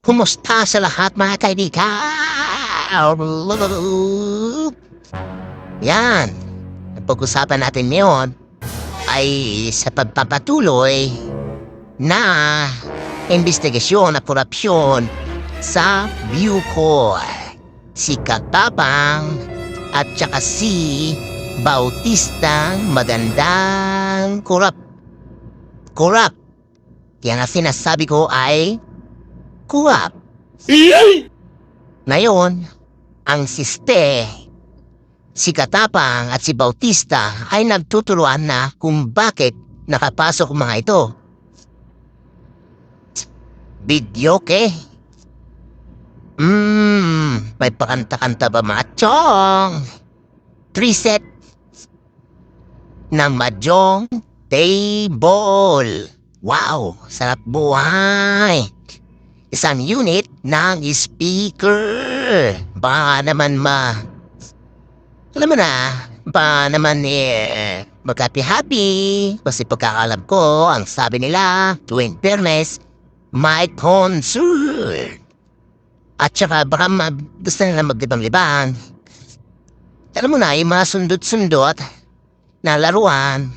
Kumusta sa lahat mga kaibigan? Yan. Ang pag-usapan natin ngayon ay sa pagpapatuloy na investigasyon at korupsyon sa Bucor. Si Katapang at saka si Bautistang magandang korap. Korap. Kaya nga sinasabi ko ay kuwap. Ngayon, ang siste, si Katapang at si Bautista ay nagtuturuan na kung bakit nakapasok mga ito. Bidyoke. Mmm, may pakanta-kanta ba mga chong? Three set ng Mahjong Table. Wow, sarap buhay. Isang unit ng speaker. Baka naman ma... Alam mo na, baka naman eh, maghappy-happy. Kasi pagkakalam ko, ang sabi nila, tuwing fairness, my concern. At saka baka ma- gusto nila maglibang-libang. Alam mo na, yung mga sundot-sundot na laruan,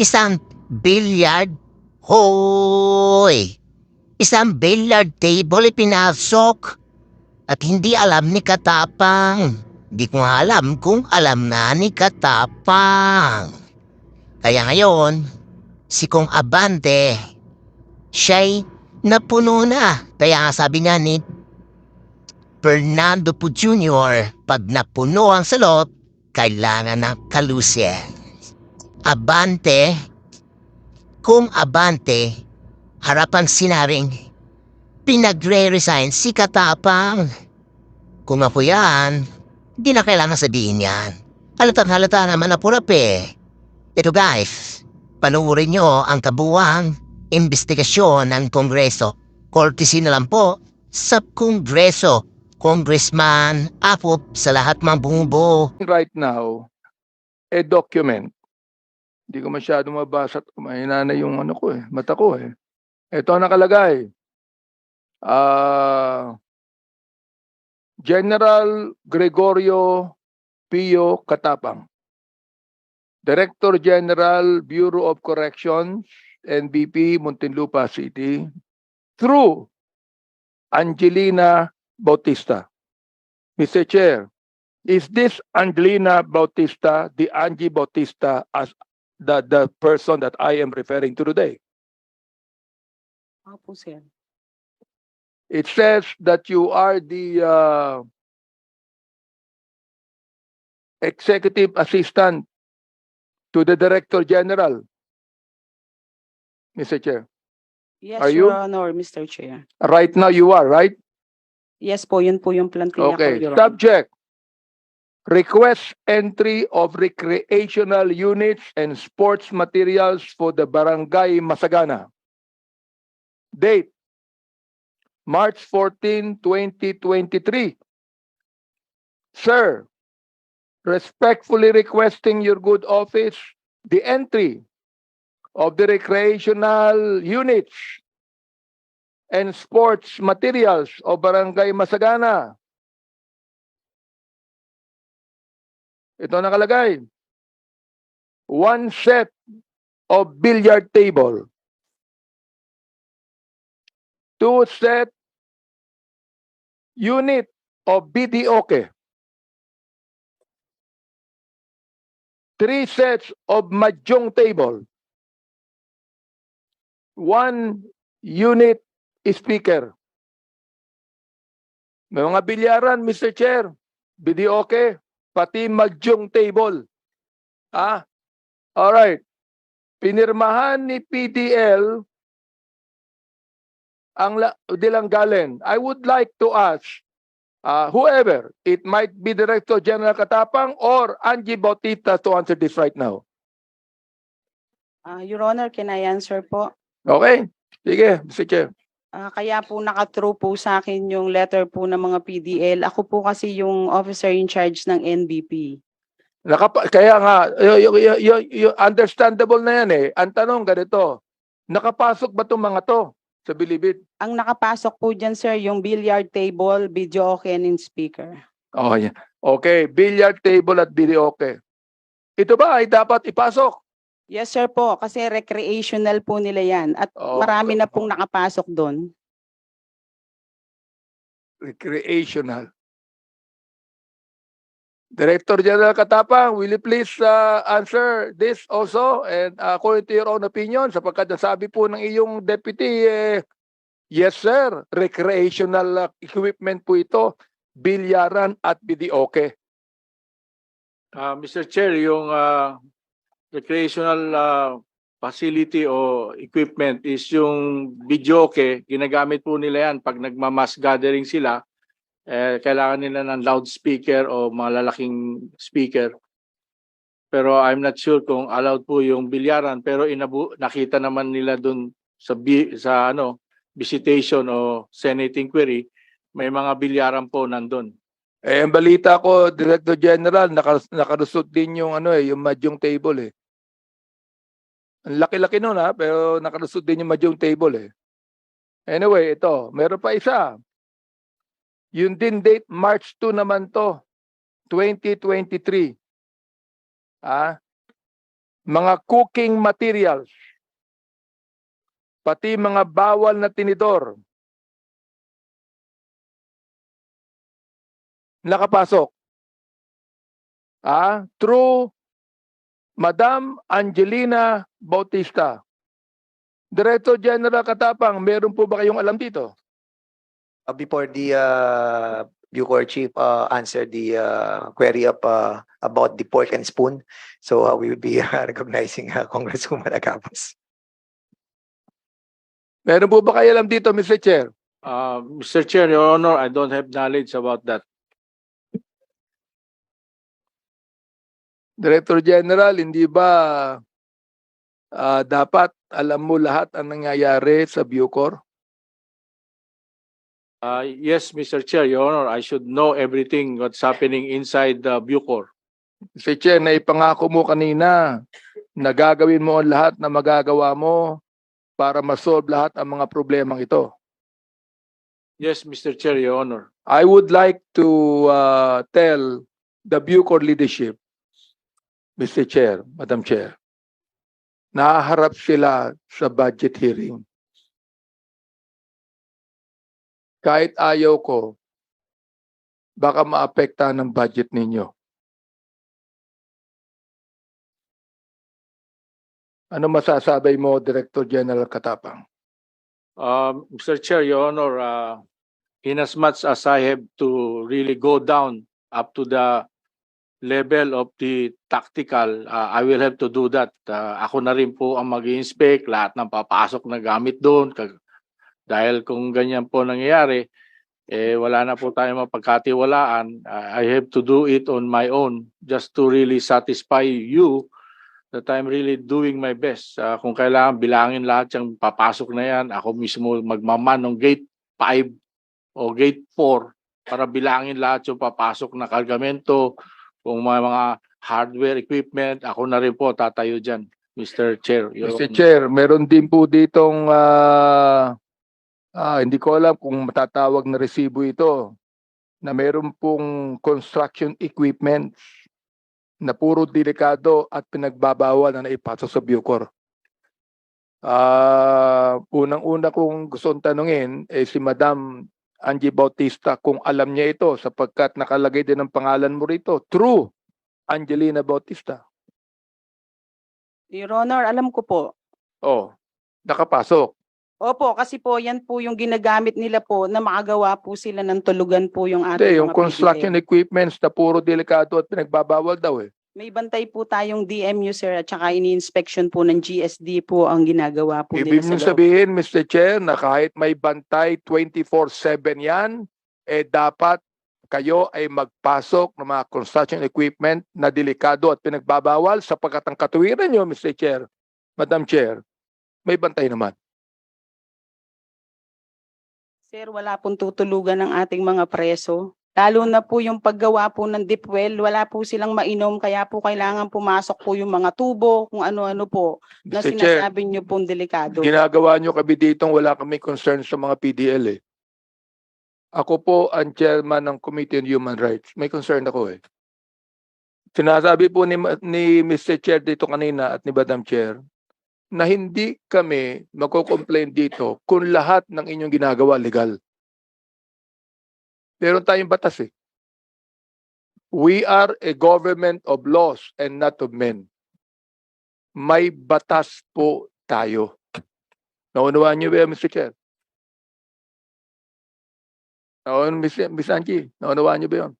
isang billiard Hoy! Isang billiard table pinasok at hindi alam ni Katapang. Di ko alam kung alam na ni Katapang. Kaya ngayon, si Kong Abante, siya'y napuno na. Kaya nga sabi nga ni Fernando Po Jr., pag napuno ang salot, kailangan ng kalusya. Abante, kung abante, harapan sinabing, pinagre-resign si Katapang. Kung ako yan, di na kailangan sabihin yan. Halatang halata naman na purap eh. Ito guys, panuorin nyo ang kabuwang investigasyon ng Kongreso. Courtesy na lang po sa Kongreso. Congressman Apop sa lahat mga bumubo. right now a document. Hindi ko masyado mabasa. at Mahina na yung ano ko eh, mata ko eh. Ito ang nakalagay. Ah General Gregorio Pio Katapang. Director General Bureau of Corrections, NBP, Muntinlupa City. Through Angelina Bautista. Mr. Chair, is this Angelina Bautista, the Angie Bautista, as the, the person that I am referring to today? Opo, sir. It says that you are the uh, executive assistant to the Director General. Mr. Chair, Yes, Are Your you? Honor, Mr. Chair. right now you are, right? Yes po, yun po yung plantilla ko, Okay, Your Honor. subject. Request entry of recreational units and sports materials for the Barangay Masagana. Date, March 14, 2023. Sir, respectfully requesting your good office, the entry of the recreational units and sports materials of Barangay Masagana. Ito nakalagay. One set of billiard table. Two set unit of BDOke. Three sets of mahjong table. One unit speaker. May mga bilyaran, Mr. Chair. BDOke, pati mahjong table. Ah, alright. Pinirmahan ni PDL ang la- Dilangalen. I would like to ask uh, whoever, it might be Director General Katapang or Angie Bautista to answer this right now. Ah, Your Honor, can I answer po? Okay? Sige, Mr. Chair. Ah, kaya po naka-true po sa akin yung letter po ng mga PDL. Ako po kasi yung officer in charge ng NBP. Nakapa- kaya nga, y- y- y- understandable na yan eh. Ang tanong ganito, nakapasok ba itong mga to? Sa Bilibid. Ang nakapasok po dyan, sir, yung billiard table, video okay, and speaker. Oh, yeah. Okay, billiard table at videoke. Ito ba ay dapat ipasok? Yes, sir po, kasi recreational po nila yan. At Oh, marami na pong nakapasok doon. recreational. Director General Katapang, will you please uh, answer this also? And uh, according to your own opinion, sapagkat nasabi po ng iyong deputy, eh, yes sir, recreational uh, equipment po ito, bilyaran at videoke. Uh, Mr. Chair, yung uh, recreational uh, facility o equipment is yung videoke. Ginagamit po nila yan pag nagmamas gathering sila. Eh, kailangan nila ng loudspeaker o malalaking speaker. Pero I'm not sure kung allowed po yung bilyaran. Pero inabu nakita naman nila dun sa, bi- sa ano, visitation o Senate inquiry, may mga bilyaran po nandun. Eh, ang balita ko, Director General, naka, nakalusot din yung ano eh, yung mahjong table eh. Ang laki-laki nun ha, pero nakalusot din yung mahjong table eh. Anyway, ito, meron pa isa. Yung din date, March 2 naman to, 2023. Ah, mga cooking materials, pati mga bawal na tinidor, nakapasok. Ah, through Madam Angelina Bautista. Director General Katapang, meron po ba kayong alam dito? Uh, before the uh, Bucor chief uh, answer the uh, query up uh, about the pork and spoon. So uh, we will be uh, recognizing uh, Congresswoman Agapos. Meron po ba kayo alam dito, Mr. Chair? Uh, Mr. Chair, Your Honor, I don't have knowledge about that. Director General, hindi ba ah, dapat alam mo lahat ang nangyayari sa Bucor? Uh, yes, Mr. Chair, Your Honor, I should know everything what's happening inside the Bucor. Mr. Chair, naipangako mo kanina na gagawin mo ang lahat na magagawa mo para masolve lahat ang mga problemang ito. Yes, Mr. Chair, Your Honor. I would like to uh, tell the Bucor leadership, Mr. Chair, Madam Chair, nahaharap sila sa budget hearing. Kahit ayaw ko, baka maapektahan ng budget ninyo. Ano masasabi mo, Director General Katapang? Um, Mr. Chair, Your Honor, uh, in as much as I have to really go down up to the level of the tactical, uh, I will have to do that. Uh, ako na rin po ang mag-inspect lahat ng papasok na gamit doon. Dahil kung ganyan po nangyayari, eh wala na po tayo mapagkatiwalaan. Uh, I have to do it on my own just to really satisfy you that I'm really doing my best. Ah, kung kailangan bilangin lahat yung papasok na yan, ako mismo magmaman ng gate 5 o gate 4 para bilangin lahat yung papasok na kargamento, kung may mga hardware equipment, ako na rin po tatayo dyan, Mr. Chair. Mr. Chair, meron din po ditong ah, ah, hindi ko alam kung matatawag na resibo ito na meron pong construction equipment na puro delikado at pinagbabawal na naipasok sa Bucor. Ah, unang-una kong gustong tanungin eh si Madam Angie Bautista kung alam niya ito sapagkat nakalagay din ang pangalan mo rito. True, Angelina Bautista. Your Honor, alam ko po. Oh, nakapasok. Opo, kasi po yan po yung ginagamit nila po na makagawa po sila ng tulugan po yung ating Hindi, yung mga construction equipments na puro delikado at pinagbabawal daw eh. May bantay po tayong DMU sir at saka ini-inspection po ng GSD po ang ginagawa po Ibig nila sa mong loob. sabihin, Mr. Chair, na kahit may bantay 24-7 yan, eh dapat kayo ay magpasok ng mga construction equipment na delikado at pinagbabawal sapagkat ang katuwiran nyo, Mr. Chair, Madam Chair, may bantay naman. Sir, wala pong tutulugan ng ating mga preso. Lalo na po yung paggawa po ng deep well, wala po silang mainom kaya po kailangan pumasok po yung mga tubo, kung ano-ano po na Mr. Chair, sinasabi niyo pong delikado. ginagawa nyo kami ditong wala kami concern sa mga PDL eh. Ako po ang chairman ng Committee on Human Rights. May concern ako eh. Sinasabi po ni, ni Mr. Chair dito kanina at ni Madam Chair na hindi kami magko-complain dito kung lahat ng inyong ginagawa legal. Meron tayong batas eh. We are a government of laws and not of men. May batas po tayo. Naunawaan niyo ba Mr. Chair? Naun, Miss, Miss Angie, naunawaan niyo ba yun?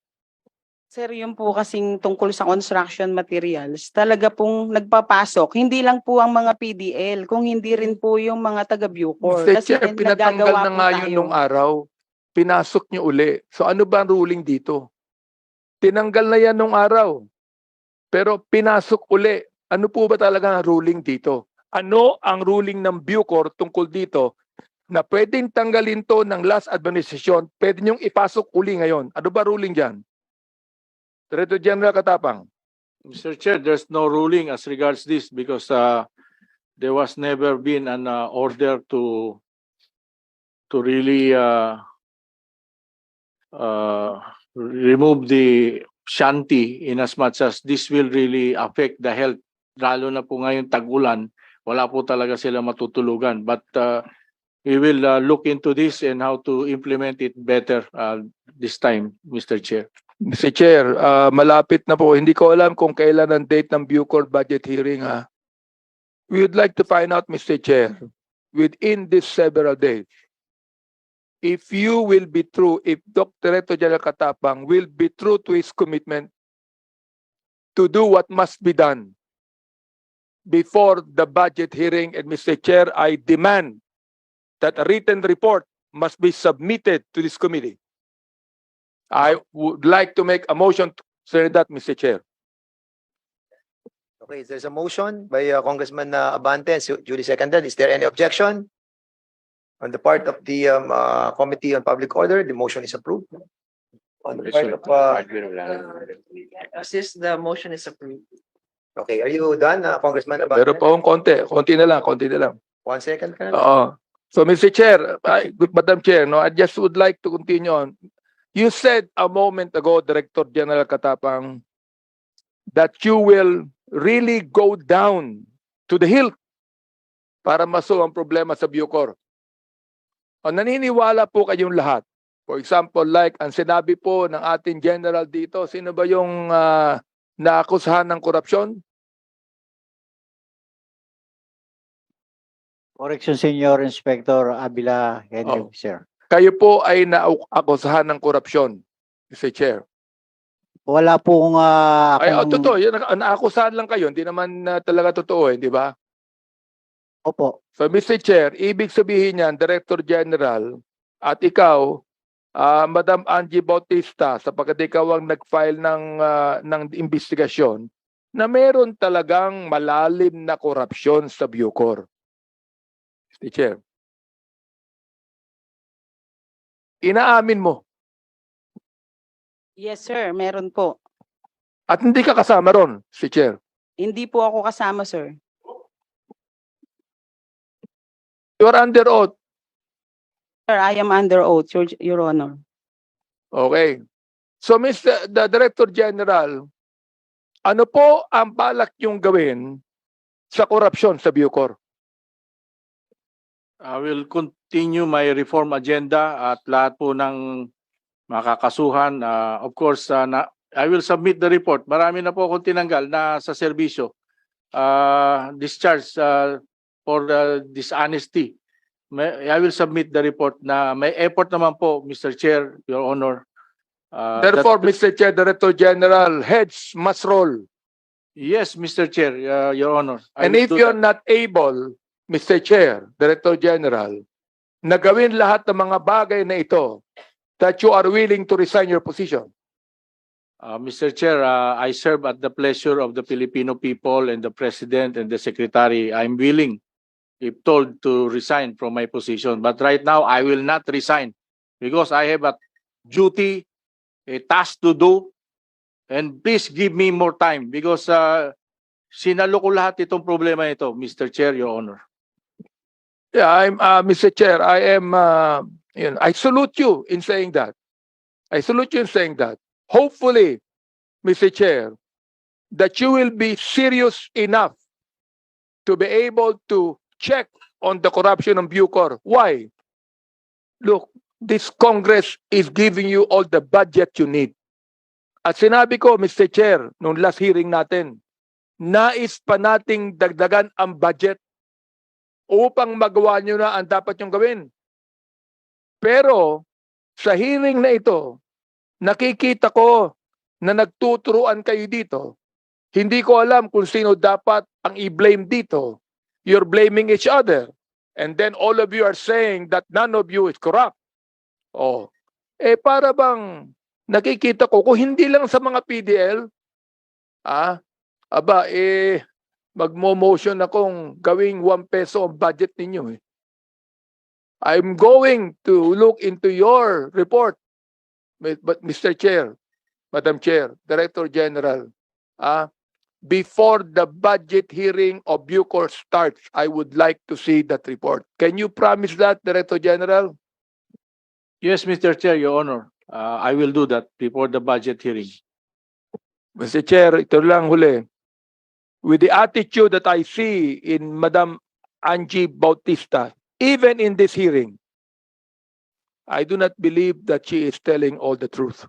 Sir, yun po kasing tungkol sa construction materials, talaga pong nagpapasok, hindi lang po ang mga PDL, kung hindi rin po yung mga taga-Bucor. Mr. Kasi Chair, pinatanggal na nga yun nung araw. Pinasok niyo uli. So ano ba ang ruling dito? Tinanggal na yan nung araw. Pero pinasok uli. Ano po ba talaga ang ruling dito? Ano ang ruling ng Bucor tungkol dito na pwedeng tanggalin to ng last administration, pwede niyong ipasok uli ngayon. Ano ba ruling dyan? Director General Katapang. Mr. Chair, there's no ruling as regards this because uh, there was never been an uh, order to to really uh, uh, remove the shanty in as much as this will really affect the health. Lalo na po ngayon tag-ulan, wala po talaga sila matutulugan. But uh, we will uh, look into this and how to implement it better uh, this time, Mr. Chair. Mr. Chair, ah, malapit na po. Hindi ko alam kung kailan ang date ng Bucor budget hearing ha. We would like to find out, Mr. Chair, within this several days, if you will be true, if Dr. Reto General Katapang will be true to his commitment to do what must be done before the budget hearing, and Mr. Chair, I demand that a written report must be submitted to this committee. I would like to make a motion to say that, Mr. Chair. Okay, there's a motion by uh, Congressman uh, Abante, and so duly seconded. Is there any objection? On the part of the um, uh, Committee on Public Order, the motion is approved. On the part of, uh, Since the motion is approved. okay, are you done, uh, Congressman Abante? Pero pa akong konti, konti na lang, konti na lang. One second ka na lang. Oo. So, Mr. Chair, I, Madam Chair, no, I just would like to continue on. You said a moment ago, Director General Katapang, that you will really go down to the hill para maso ang problema sa Bucor. O naniniwala po kayong lahat. For example, like ang sinabi po ng ating general dito, sino ba yung uh, naakusahan ng korupsyon? Correction Senior Inspector Abila Henry, Oh. sir. Kayo po ay naakusahan ng korupsyon, Mr. Chair. Wala pong uh, Ay, oh, totoo. Yun, na- naakusahan lang kayo. Hindi naman uh, talaga totoo, eh, di ba? Opo. So, Mr. Chair, ibig sabihin niyan, Director General, at ikaw, ah, Madam Angie Bautista, sapagkat ikaw ang nag-file ng, ah, ng investigasyon, na meron talagang malalim na korupsyon sa Bucor. Mr. Chair. Inaamin mo. Yes, sir, meron po. At hindi ka kasama ron, Mr. Chair. Hindi po ako kasama, sir. You are under oath. Sir, I am under oath, Your, Your Honor. Okay. So, Mr. the Director General, ano po ang balak yung gawin sa korupsyon sa Bucor? I will continue my reform agenda at lahat po ng makakasuhan. Uh, of course, uh, na, I will submit the report. Marami na po akong tinanggal na sa serbisyo. Uh, discharge uh, for uh, dishonesty. May, I will submit the report na may effort naman po, Mr. Chair, Your Honor. Uh, that- Therefore, Mr. Chair, Director General, heads must roll. Yes, Mr. Chair, uh, Your Honor. I And if you're that. not able, Mr. Chair, Director General, na gawin lahat ng mga bagay na ito, that you are willing to resign your position. Uh, Mr. Chair, uh, I serve at the pleasure of the Filipino people and the President and the Secretary. I'm willing, if told, to resign from my position. But right now, I will not resign because I have a duty a task to do. And please give me more time because uh, sinalo ko lahat itong problema ito, Mr. Chair, Your Honor. Yeah, I'm, uh, Mr. Chair, I am, uh, you know, I salute you in saying that. I salute you in saying that. Hopefully, Mr. Chair, that you will be serious enough to be able to check on the corruption of Bucor. Why? Look, this Congress is giving you all the budget you need. At sinabi ko, Mr. Chair, nung last hearing natin, nais pa nating dagdagan ang budget upang magawa nyo na ang dapat yung gawin. Pero sa hearing na ito, nakikita ko na nagtuturuan kayo dito. Hindi ko alam kung sino dapat ang i-blame dito. You're blaming each other. And then all of you are saying that none of you is corrupt. Oh. Eh para bang nakikita ko kung hindi lang sa mga PDL, ah, aba eh magmo-motion akong gawing 1 peso ang budget ninyo eh. I'm going to look into your report. But but, Mr. Chair, Madam Chair, Director General, ah, before the budget hearing of Bucor starts, I would like to see that report. Can you promise that, Director General? Yes, Mr. Chair, Your Honor. Uh, I will do that before the budget hearing. Mr. Chair, ito lang huli. With the attitude that I see in Madam Angie Bautista, even in this hearing, I do not believe that she is telling all the truth.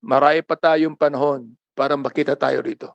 Marami pa tayong panahon para makita tayo rito.